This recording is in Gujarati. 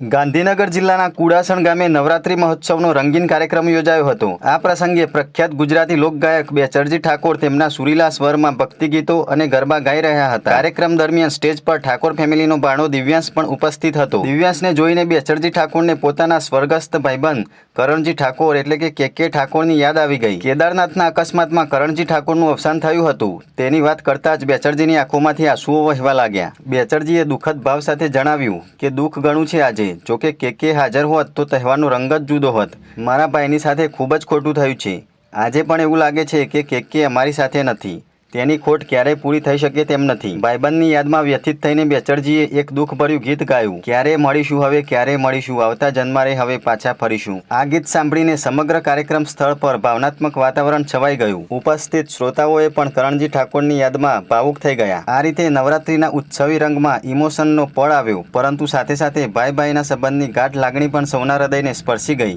ગાંધીનગર જિલ્લાના કુડાસણ ગામે નવરાત્રી મહોત્સવનો રંગીન કાર્યક્રમ યોજાયો હતો. આ પ્રસંગે પ્રખ્યાત ગુજરાતી લોકગાયક બેચરજી ઠાકોર તેમના સુરીલા સ્વરમાં ભક્તિ ગીતો અને ગરબા ગાઈ રહ્યા હતા. કાર્યક્રમ દરમિયાન સ્ટેજ પર ઠાકોર ફેમિલીનો ભાણો દિવ્યાંશ પણ ઉપસ્થિત હતો. દિવ્યાંશને જોઈને બેચરજી ઠાકોરને પોતાના સ્વર્ગસ્થ ભાઈબંધ કરણજી ઠાકોર એટલે કે કે કે ઠાકોરની યાદ આવી ગઈ. કેદારનાથના અકસ્માતમાં કરણજી ઠાકોરનું અવસાન થયું હતું. તેની વાત કરતા જ બેચરજીની આંખોમાંથી આંસુઓ વહેવા લાગ્યા. બેચરજીએ દુઃખદ ભાવ સાથે જણાવ્યું કે, દુઃખ ઘણું છે આજે. જોકે કે કે હાજર હોત તો તહેવારનો રંગ જ જુદો હોત. મારા ભાઈની સાથે ખૂબ જ ખોટું થયું છે. આજે પણ એવું લાગે છે કે કે કે અમારી સાથે નથી. તેની ખોટ ક્યારેય પૂરી થઈ શકે તેમ નથી. ભાઈબંધની યાદમાં વ્યથિત થઈને બેચરજીએ એક દુઃખભર્યું ગીત ગાયું. ક્યારે મળીશું હવે, ક્યારે મળીશું? આવતા જન્મારે હવે પાછા ફરીશું. આ ગીત સાંભળીને સમગ્ર કાર્યક્રમ સ્થળ પર ભાવનાત્મક વાતાવરણ છવાઈ ગયું. ઉપસ્થિત શ્રોતાઓએ પણ કરણજી ઠાકોરની યાદમાં ભાવુક થઈ ગયા. આ રીતે નવરાત્રીના ઉત્સવી રંગમાં ઇમોશનનો પળ આવ્યો, પરંતુ સાથે સાથે ભાઈ ભાઈના સંબંધની ગાઢ લાગણી પણ સૌના હૃદયને સ્પર્શી ગઈ.